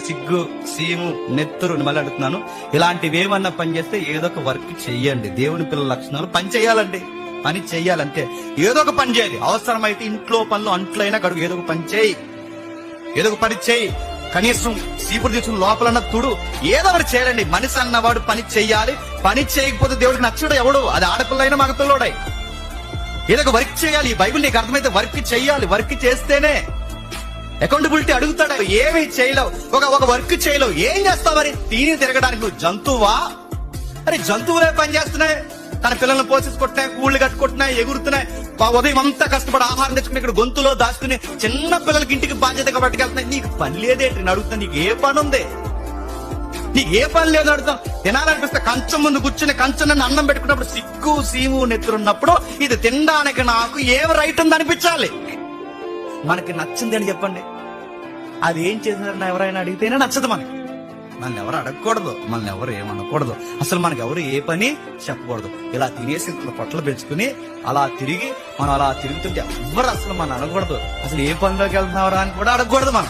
సిగ్గు సీము నెత్తురు మళ్ళీ అడుగుతున్నాను ఇలాంటివి ఏమన్నా పని చేస్తే ఏదో ఒక వర్క్ చెయ్యండి దేవుని పిల్లల లక్షణాలు పని చేయాలండి. పని చెయ్యాలంటే ఏదో ఒక పని చేయాలి. అవసరమైతే ఇంట్లో పనులు అంట్లైనా గడుగు ఏదో ఒక పని చేయి. ఏదో ఒక పని చేయి. కనీసం సీపుడు తీసుకుని లోపలన్న తుడు. ఏదో ఒకటి చేయాలండి. మనిషి అన్నవాడు పని చెయ్యాలి పని చేయకపోతే దేవుడికి నచ్చడు ఎవడు? అది ఆడపిల్లైనా మగపిల్లోడై ఏదో ఒక వర్క్ చేయాలి. ఈ బైబిల్ నీకు అర్థమైతే వర్క్ చెయ్యాలి వర్క్ చేస్తేనే అకౌంటబిలిటీ అడుగుతాడు? ఏమి చేయలేవు. ఒక ఒక వర్క్ చేయలేవు. ఏం చేస్తావు మరి? తిని తిరగడానికి నువ్వు జంతువా? అరే జంతువులే పని చేస్తున్నాయి తన పిల్లల్ని పోషించుకుంటున్నాయి కూళ్ళు కట్టుకుంటున్నాయి ఎగురుతున్నాయి. పా- ఉదయం అంతా కష్టపడి ఆహారం తెచ్చుకుని ఇక్కడ గొంతులో దాచుకుని చిన్న పిల్లలకి ఇంటికి బాధ్యతగా పట్టుకెళ్తున్నాయి నీకు పని లేదేంటి నేను అడుగుతున్నా నీకు ఏ పని ఉంది? నీకు ఏ పని లేదు అడుగుతాం తినాలనిపిస్తే కంచం ముందు కూర్చుని కంచం నన్ను అన్నం పెట్టుకున్నప్పుడు సిగ్గు సీము నెత్తురున్నప్పుడు ఇది తినడానికి నాకు ఏం రైట్ ఉంది అనిపించాలి మనకి నచ్చింది అని చెప్పండి. అది ఏం చేసిందని ఎవరైనా అడిగితేనే నచ్చదు మనకి. మనల్ని ఎవరు అడగకూడదు మనల్ని ఎవరు ఏమనకూడదు. అసలు మనకి ఎవరు ఏ పని చెప్పకూడదు. ఇలా తినేసి పొట్టలు పెంచుకుని అలా తిరిగి మనం అలా తిరుగుతుంటే ఎవరు అసలు మనం అనకూడదు. అసలు ఏ పనిలోకి వెళ్తున్నావరా అని కూడా అడగకూడదు మనం.